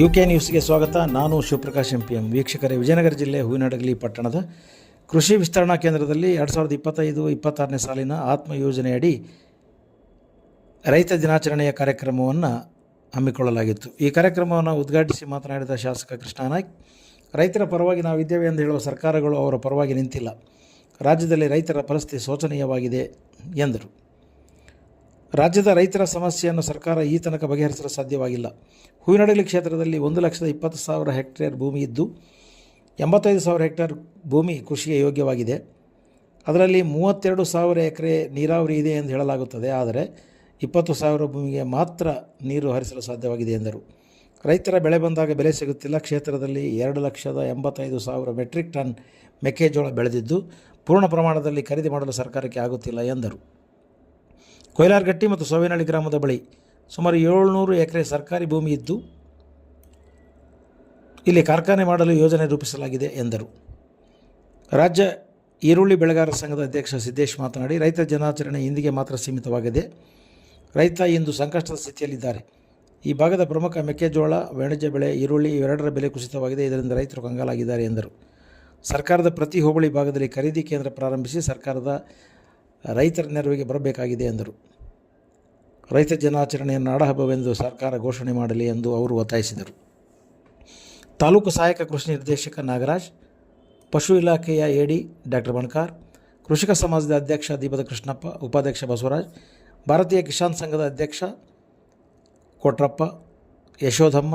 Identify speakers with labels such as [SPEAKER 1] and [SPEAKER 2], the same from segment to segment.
[SPEAKER 1] U K ನ್ಯೂಸ್ಗೆ ಸ್ವಾಗತ. ನಾನು ಶಿವಪ್ರಕಾಶ್ ಎಂ ಪಿ ಎಂ ವೀಕ್ಷಕರೇ, ವಿಜಯನಗರ ಜಿಲ್ಲೆ ಹೂವಿನಡಗಲಿ ಪಟ್ಟಣದ ಕೃಷಿ ವಿಸ್ತರಣಾ ಕೇಂದ್ರದಲ್ಲಿ ಎರಡು ಸಾವಿರದ ಇಪ್ಪತ್ತೈದು, ಇಪ್ಪತ್ತಾರನೇ ಸಾಲಿನ ಆತ್ಮ ಯೋಜನೆಯಡಿ ರೈತ ದಿನಾಚರಣೆಯ ಕಾರ್ಯಕ್ರಮವನ್ನು ಹಮ್ಮಿಕೊಳ್ಳಲಾಗಿತ್ತು. ಈ ಕಾರ್ಯಕ್ರಮವನ್ನು ಉದ್ಘಾಟಿಸಿ ಮಾತನಾಡಿದ ಶಾಸಕ ಕೃಷ್ಣ ನಾಯ್ಕ್, ರೈತರ ಪರವಾಗಿ ನಾವಿದ್ದೇವೆ ಎಂದು ಹೇಳುವ ಸರ್ಕಾರಗಳು ಅವರ ಪರವಾಗಿ ನಿಂತಿಲ್ಲ. ರಾಜ್ಯದಲ್ಲಿ ರೈತರ ಪರಿಸ್ಥಿತಿ ಶೋಚನೀಯವಾಗಿದೆ ಎಂದರು. ರಾಜ್ಯದ ರೈತರ ಸಮಸ್ಯೆಯನ್ನು ಸರ್ಕಾರ ಈ ತನಕ ಬಗೆಹರಿಸಲು ಸಾಧ್ಯವಾಗಿಲ್ಲ. ಹೂವಿನಡಗಲಿ ಕ್ಷೇತ್ರದಲ್ಲಿ ಒಂದು ಲಕ್ಷದ ಇಪ್ಪತ್ತು ಸಾವಿರ ಹೆಕ್ಟೇರ್ ಭೂಮಿ ಇದ್ದು, ಎಂಬತ್ತೈದು ಸಾವಿರ ಹೆಕ್ಟೇರ್ ಭೂಮಿ ಕೃಷಿಗೆ ಯೋಗ್ಯವಾಗಿದೆ. ಅದರಲ್ಲಿ ಮೂವತ್ತೆರಡು ಸಾವಿರ ಎಕರೆ ನೀರಾವರಿ ಇದೆ ಎಂದು ಹೇಳಲಾಗುತ್ತದೆ. ಆದರೆ ಇಪ್ಪತ್ತು ಸಾವಿರ ಭೂಮಿಗೆ ಮಾತ್ರ ನೀರು ಹರಿಸಲು ಸಾಧ್ಯವಾಗಿದೆ ಎಂದರು. ರೈತರ ಬೆಳೆ ಬಂದಾಗ ಬೆಲೆ ಸಿಗುತ್ತಿಲ್ಲ. ಕ್ಷೇತ್ರದಲ್ಲಿ ಎರಡು ಲಕ್ಷದ ಎಂಬತ್ತೈದು ಸಾವಿರ ಮೆಟ್ರಿಕ್ ಟನ್ ಮೆಕ್ಕೆಜೋಳ ಬೆಳೆದಿದ್ದು, ಪೂರ್ಣ ಪ್ರಮಾಣದಲ್ಲಿ ಖರೀದಿ ಮಾಡಲು ಸರ್ಕಾರಕ್ಕೆ ಆಗುತ್ತಿಲ್ಲ ಎಂದರು. ಕೊಯ್ಲಾರ್ಗಟ್ಟಿ ಮತ್ತು ಸೋವಿನಹಳ್ಳಿ ಗ್ರಾಮದ ಬಳಿ ಸುಮಾರು ಏಳ್ನೂರು ಎಕರೆ ಸರ್ಕಾರಿ ಭೂಮಿ ಇದ್ದು ಇಲ್ಲಿ ಕಾರ್ಖಾನೆ ಮಾಡಲು ಯೋಜನೆ ರೂಪಿಸಲಾಗಿದೆ ಎಂದರು. ರಾಜ್ಯ ಈರುಳ್ಳಿ ಬೆಳೆಗಾರರ ಸಂಘದ ಅಧ್ಯಕ್ಷ ಸಿದ್ದೇಶ್ ಮಾತನಾಡಿ ರೈತ ಜನಾಚರಣೆ ಇಂದಿಗೆ ಮಾತ್ರ ಸೀಮಿತವಾಗಿದೆ. ರೈತ ಇಂದು ಸಂಕಷ್ಟದ ಸ್ಥಿತಿಯಲ್ಲಿದ್ದಾರೆ. ಈ ಭಾಗದ ಪ್ರಮುಖ ಮೆಕ್ಕೆಜೋಳ ವಾಣಿಜ್ಯ ಬೆಳೆ, ಈರುಳ್ಳಿ ಇವೆರಡರ ಬೆಲೆ ಕುಸಿತವಾಗಿದೆ. ಇದರಿಂದ ರೈತರು ಕಂಗಾಲಾಗಿದ್ದಾರೆ ಎಂದರು. ಸರ್ಕಾರದ ಪ್ರತಿ ಹೋಬಳಿ ಭಾಗದಲ್ಲಿ ಖರೀದಿ ಕೇಂದ್ರ ಪ್ರಾರಂಭಿಸಿ ಸರ್ಕಾರದ ರೈತರ ನೆರವಿಗೆ ಬರಬೇಕಾಗಿದೆ ಎಂದರು. ರೈತ ದಿನಾಚರಣೆಯನ್ನು ನಾಡಹಬ್ಬವೆಂದು ಸರ್ಕಾರ ಘೋಷಣೆ ಮಾಡಲಿ ಎಂದು ಅವರು ಒತ್ತಾಯಿಸಿದರು. ತಾಲೂಕು ಸಹಾಯಕ ಕೃಷಿ ನಿರ್ದೇಶಕ ನಾಗರಾಜ್, ಪಶು ಇಲಾಖೆಯ ಎಡಿ ಡಾಕ್ಟರ್ ಬಣಕಾರ್, ಕೃಷಿಕ ಸಮಾಜದ ಅಧ್ಯಕ್ಷ ದೀಪದ ಕೃಷ್ಣಪ್ಪ, ಉಪಾಧ್ಯಕ್ಷ ಬಸವರಾಜ್, ಭಾರತೀಯ ಕಿಸಾನ್ ಸಂಘದ ಅಧ್ಯಕ್ಷ ಕೊಟ್ರಪ್ಪ, ಯಶೋಧಮ್ಮ,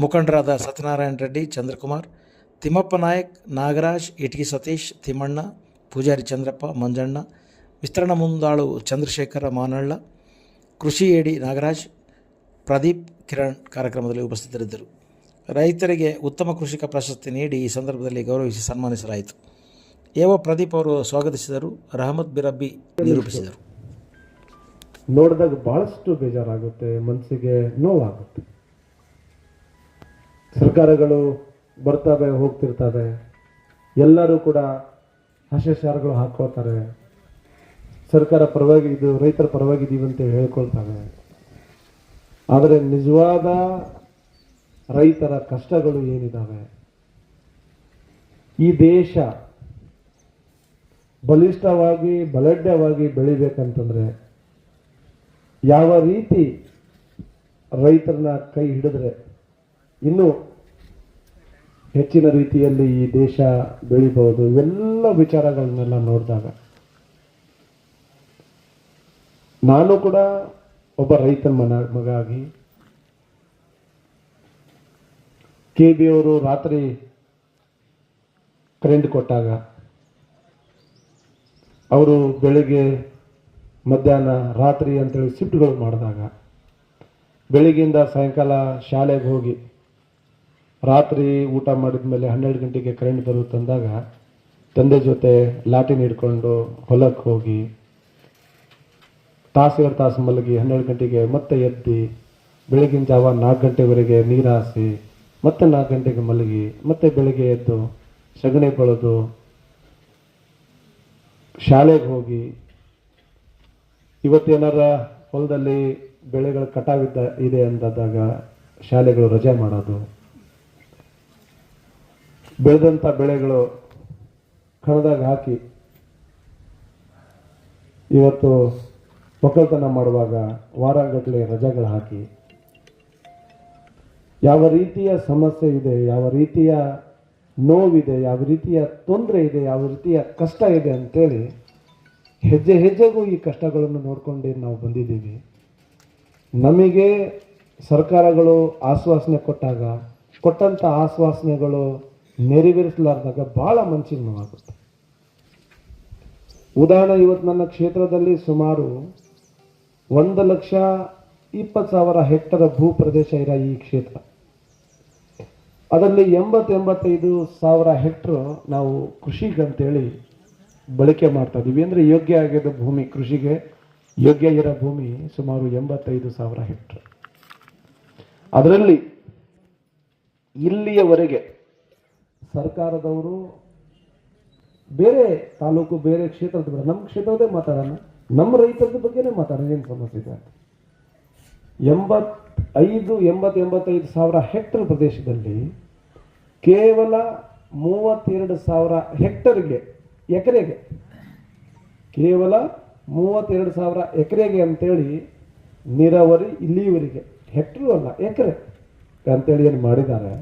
[SPEAKER 1] ಮುಖಂಡರಾದ ಸತ್ಯನಾರಾಯಣ ರೆಡ್ಡಿ, ಚಂದ್ರಕುಮಾರ್, ತಿಮ್ಮಪ್ಪ ನಾಯಕ್, ನಾಗರಾಜ್ ಇಟಗಿ ಸತೀಶ್, ತಿಮ್ಮಣ್ಣ, ಪೂಜಾರಿ ಚಂದ್ರಪ್ಪ, ಮಂಜಣ್ಣ ವಿಸ್ತರಣಾ ಮುಂದಾಳು ಚಂದ್ರಶೇಖರ ಮಾನಳ್ಳ, ಕೃಷಿ ಎಡಿ ನಾಗರಾಜ್, ಪ್ರದೀಪ್ ಕಿರಣ್ ಕಾರ್ಯಕ್ರಮದಲ್ಲಿ ಉಪಸ್ಥಿತರಿದ್ದರು. ರೈತರಿಗೆ ಉತ್ತಮ ಕೃಷಿಕ ಪ್ರಶಸ್ತಿ ನೀಡಿ ಈ ಸಂದರ್ಭದಲ್ಲಿ ಗೌರವಿಸಿ ಸನ್ಮಾನಿಸಲಾಯಿತು. ಏವ ಪ್ರದೀಪ್ ಅವರು ಸ್ವಾಗತಿಸಿದರು, ರಹಮತ್ ಬಿರಬ್ಬಿ ನಿರೂಪಿಸಿದರು.
[SPEAKER 2] ನೋಡಿದಾಗ ಬಹಳಷ್ಟು ಬೇಜಾರಾಗುತ್ತೆ, ಮನಸ್ಸಿಗೆ ನೋವಾಗುತ್ತೆ. ಸರ್ಕಾರಗಳು ಬರ್ತವೆ, ಹೋಗ್ತಿರ್ತವೆ. ಎಲ್ಲರೂ ಕೂಡ ಹರ್ಷಶಾರಗಳು ಹಾಕೋತಾರೆ ಸರ್ಕಾರ ಪರವಾಗಿ ಇದು ರೈತರ ಪರವಾಗಿದ್ದೀವಿ ಅಂತ ಹೇಳ್ಕೊಳ್ತಾರೆ. ಆದರೆ ನಿಜವಾದ ರೈತರ ಕಷ್ಟಗಳು ಏನಿದ್ದಾವೆ ಈ ದೇಶ ಬಲಿಷ್ಠವಾಗಿ ಬಲಢ್ಯವಾಗಿ ಬೆಳಿಬೇಕಂತಂದರೆ ಯಾವ ರೀತಿ ರೈತರನ್ನ ಕೈ ಹಿಡಿದ್ರೆ ಇನ್ನೂ ಹೆಚ್ಚಿನ ರೀತಿಯಲ್ಲಿ ಈ ದೇಶ ಬೆಳಿಬಹುದು? ಇವೆಲ್ಲ ವಿಚಾರಗಳನ್ನೆಲ್ಲ ನೋಡಿದಾಗ ನಾನು ಕೂಡ ಒಬ್ಬ ರೈತನ ಮನ ಮಗ ಆಗಿ ಕೆ ಬಿ ಅವರು ರಾತ್ರಿ ಕರೆಂಟ್ ಕೊಟ್ಟಾಗ ಅವರು ಬೆಳಿಗ್ಗೆ ಮಧ್ಯಾಹ್ನ ರಾತ್ರಿ ಅಂತೇಳಿ ಶಿಫ್ಟ್ಗಳು ಮಾಡಿದಾಗ ಬೆಳಿಗ್ಗೆಯಿಂದ ಸಾಯಂಕಾಲ ಶಾಲೆಗೆ ಹೋಗಿ ರಾತ್ರಿ ಊಟ ಮಾಡಿದ ಮೇಲೆ ಹನ್ನೆರಡು ಗಂಟೆಗೆ ಕರೆಂಟ್ ಬರುತ್ತಂದಾಗ ತಂದೆ ಜೊತೆ ಲಾಟಿನ ಹಿಡ್ಕೊಂಡು ಹೊಲಕ್ಕೆ ಹೋಗಿ ತಾಸೆರಡು ತಾಸು ಮಲಗಿ ಹನ್ನೆರಡು ಗಂಟೆಗೆ ಮತ್ತೆ ಎದ್ದು ಬೆಳಗಿನ ಜಾವ ನಾಲ್ಕು ಗಂಟೆವರೆಗೆ ನೀರು ಹಾಸಿ ಮತ್ತೆ ನಾಲ್ಕು ಗಂಟೆಗೆ ಮಲಗಿ, ಮತ್ತೆ ಬೆಳಗ್ಗೆ ಎದ್ದು ಸಗಣಿ ಬಳದು ಶಾಲೆಗೆ ಹೋಗಿ, ಇವತ್ತೇನಾರ ಹೊಲದಲ್ಲಿ ಬೆಳೆಗಳು ಕಟಾವಿದ್ದ ಇದೆ ಅಂದಾಗ ಶಾಲೆಗಳು ರಜೆ ಮಾಡೋದು. ಬೆಳೆದಂಥ ಬೆಳೆಗಳು ಕಣದಾಗ ಹಾಕಿ ಇವತ್ತು ಒಕ್ಕಲ್ತನ ಮಾಡುವಾಗ ವಾರಗಟ್ಟಲೆ ರಜೆಗಳು ಹಾಕಿ. ಯಾವ ರೀತಿಯ ಸಮಸ್ಯೆ ಇದೆ, ಯಾವ ರೀತಿಯ ನೋವಿದೆ, ಯಾವ ರೀತಿಯ ತೊಂದರೆ ಇದೆ, ಯಾವ ರೀತಿಯ ಕಷ್ಟ ಇದೆ ಅಂತೇಳಿ ಹೆಜ್ಜೆ ಹೆಜ್ಜೆಗೂ ಈ ಕಷ್ಟಗಳನ್ನು ನೋಡ್ಕೊಂಡು ನಾವು ಬಂದಿದ್ದೀವಿ. ನಮಗೆ ಸರ್ಕಾರಗಳು ಆಶ್ವಾಸನೆ ಕೊಟ್ಟಾಗ, ಕೊಟ್ಟಂಥ ಆಶ್ವಾಸನೆಗಳು ನೆರವೇರಿಸಲಾರ್ದಾಗ ಭಾಳ ಮನಸ್ಸಿಗೆ ನೋವಾಗುತ್ತೆ. ಉದಾಹರಣೆ, ಇವತ್ತು ನನ್ನ ಕ್ಷೇತ್ರದಲ್ಲಿ ಸುಮಾರು ಒಂದು ಲಕ್ಷ ಇಪ್ಪತ್ತು ಸಾವಿರ ಹೆಕ್ಟರ್ ಭೂ ಪ್ರದೇಶ ಇರೋ ಈ ಕ್ಷೇತ್ರ. ಅದರಲ್ಲಿ ಎಂಬತ್ತೆಂಬತ್ತೈದು ಸಾವಿರ ಹೆಕ್ಟರ್ ನಾವು ಕೃಷಿಗಂತೇಳಿ ಬಳಕೆ ಮಾಡ್ತಾ ಇದ್ದೀವಿ. ಅಂದರೆ ಯೋಗ್ಯ ಆಗಿದ್ದ ಭೂಮಿ, ಕೃಷಿಗೆ ಯೋಗ್ಯ ಇರೋ ಭೂಮಿ ಸುಮಾರು ಎಂಬತ್ತೈದು ಸಾವಿರ ಹೆಕ್ಟರ್. ಅದರಲ್ಲಿ ಇಲ್ಲಿಯವರೆಗೆ ಸರ್ಕಾರದವರು ಬೇರೆ ತಾಲೂಕು, ಬೇರೆ ಕ್ಷೇತ್ರದ ನಮ್ಮ ಕ್ಷೇತ್ರದೇ ಮಾತಾಡೋಣ. ನಮ್ಮ ರೈತರ ಬಗ್ಗೆನೇ ಮಾತಾಡೋದು ಏನು ಸಮಸ್ಯೆ ಇದೆ ಅಂತ. ಐದು ಎಂಬತ್ತು ಎಂಬತ್ತೈದು ಸಾವಿರ ಹೆಕ್ಟರ್ ಪ್ರದೇಶದಲ್ಲಿ ಕೇವಲ ಮೂವತ್ತೆರಡು ಸಾವಿರ ಹೆಕ್ಟರ್ಗೆ, ಎಕರೆಗೆ. ಕೇವಲ ಮೂವತ್ತೆರಡು ಸಾವಿರ ಎಕರೆಗೆ ಅಂತೇಳಿ ನೀರಾವರಿ ಇಲ್ಲಿಯವರೆಗೆ ಹೆಕ್ಟ್ರು ಅಲ್ಲ, ಎಕರೆ ಅಂತೇಳಿ ಏನು ಮಾಡಿದ್ದಾರೆ.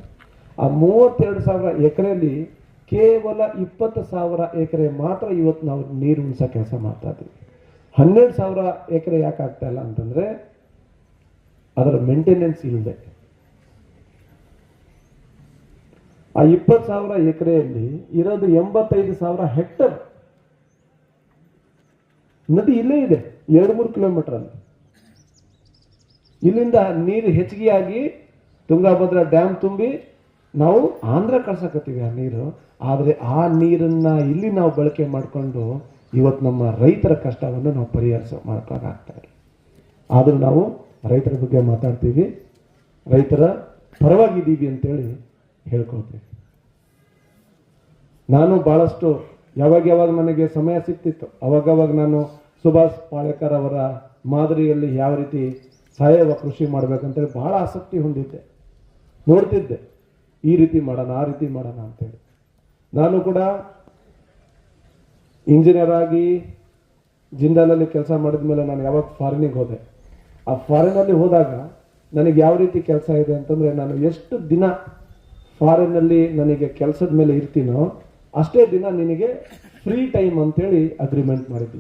[SPEAKER 2] ಆ ಮೂವತ್ತೆರಡು ಸಾವಿರ ಎಕರೆಯಲ್ಲಿ ಕೇವಲ ಇಪ್ಪತ್ತು ಸಾವಿರ ಎಕರೆ ಮಾತ್ರ ಇವತ್ತು ನಾವು ನೀರು ಉಣಿಸೋ ಕೆಲಸ ಮಾಡ್ತಾ ಇದ್ದೀವಿ. ಹನ್ನೆರಡು ಸಾವಿರ ಎಕರೆ ಯಾಕೆ ಆಗ್ತಾ ಇಲ್ಲ ಅಂತಂದ್ರೆ ಅದರ ಮೇಂಟೆನೆನ್ಸ್ ಇಲ್ಲದೆ. ಆ ಇಪ್ಪತ್ತು ಸಾವಿರ ಎಕರೆಯಲ್ಲಿ ಇರೋದು ಎಂಬತ್ತೈದು ಸಾವಿರ ಹೆಕ್ಟರ್ ನದಿ ಇಲ್ಲೇ ಇದೆ, ಎರಡು ಮೂರು ಕಿಲೋಮೀಟರ್ ಅಲ್ಲಿ. ಇಲ್ಲಿಂದ ನೀರು ಹೆಚ್ಚಿಗೆಯಾಗಿ ತುಂಗಾಭದ್ರಾ ಡ್ಯಾಮ್ ತುಂಬಿ ನಾವು ಆಂಧ್ರ ಕಳ್ಸಕತ್ತೀವಿ ಆ ನೀರು. ಆದರೆ ಆ ನೀರನ್ನ ಇಲ್ಲಿ ನಾವು ಬಳಕೆ ಮಾಡಿಕೊಂಡು ಇವತ್ತು ನಮ್ಮ ರೈತರ ಕಷ್ಟವನ್ನು ನಾವು ಪರಿಹರಿಸ ಇಲ್ಲ. ಆದರೂ ನಾವು ರೈತರ ಬಗ್ಗೆ ಮಾತಾಡ್ತೀವಿ. ರೈತರ ಪರವಾಗಿದ್ದೀವಿ ಅಂತೇಳಿ ಹೇಳ್ಕೊಳ್ತೀವಿ. ನಾನು ಭಾಳಷ್ಟು ಯಾವಾಗ ಯಾವಾಗ ನನಗೆ ಸಮಯ ಸಿಗ್ತಿತ್ತು ಅವಾಗವಾಗ ನಾನು ಸುಭಾಷ್ ಪಾಳೇಕರ್ ಅವರ ಮಾದರಿಯಲ್ಲಿ ಯಾವ ರೀತಿ ಸಾವಯವ ಕೃಷಿ ಮಾಡಬೇಕಂತೇಳಿ ಭಾಳ ಆಸಕ್ತಿ ಹೊಂದಿದ್ದೆ. ನೋಡ್ತಿದ್ದೆ. ಈ ರೀತಿ ಮಾಡೋಣ, ಆ ರೀತಿ ಮಾಡೋಣ ಅಂತೇಳಿ. ನಾನು ಕೂಡ ಇಂಜಿನಿಯರ್ ಆಗಿ ಜಿಂದಾಲಲ್ಲಿ ಕೆಲಸ ಮಾಡಿದ ಮೇಲೆ ನಾನು ಯಾವಾಗ ಫಾರಿನಿಗೆ ಹೋದೆ? ಆ ಫಾರಿನಲ್ಲಿ ಹೋದಾಗ ನನಗೆ ಯಾವ ರೀತಿ ಕೆಲಸ ಇದೆ ಅಂತಂದ್ರೆ ನಾನು ಎಷ್ಟು ದಿನ ಫಾರಿನಲ್ಲಿ ನನಗೆ ಕೆಲಸದ ಮೇಲೆ ಇರ್ತೀನೋ ಅಷ್ಟೇ ದಿನ ನಿನಗೆ ಫ್ರೀ ಟೈಮ್ ಅಂತೇಳಿ ಅಗ್ರಿಮೆಂಟ್ ಮಾಡಿದ್ವಿ.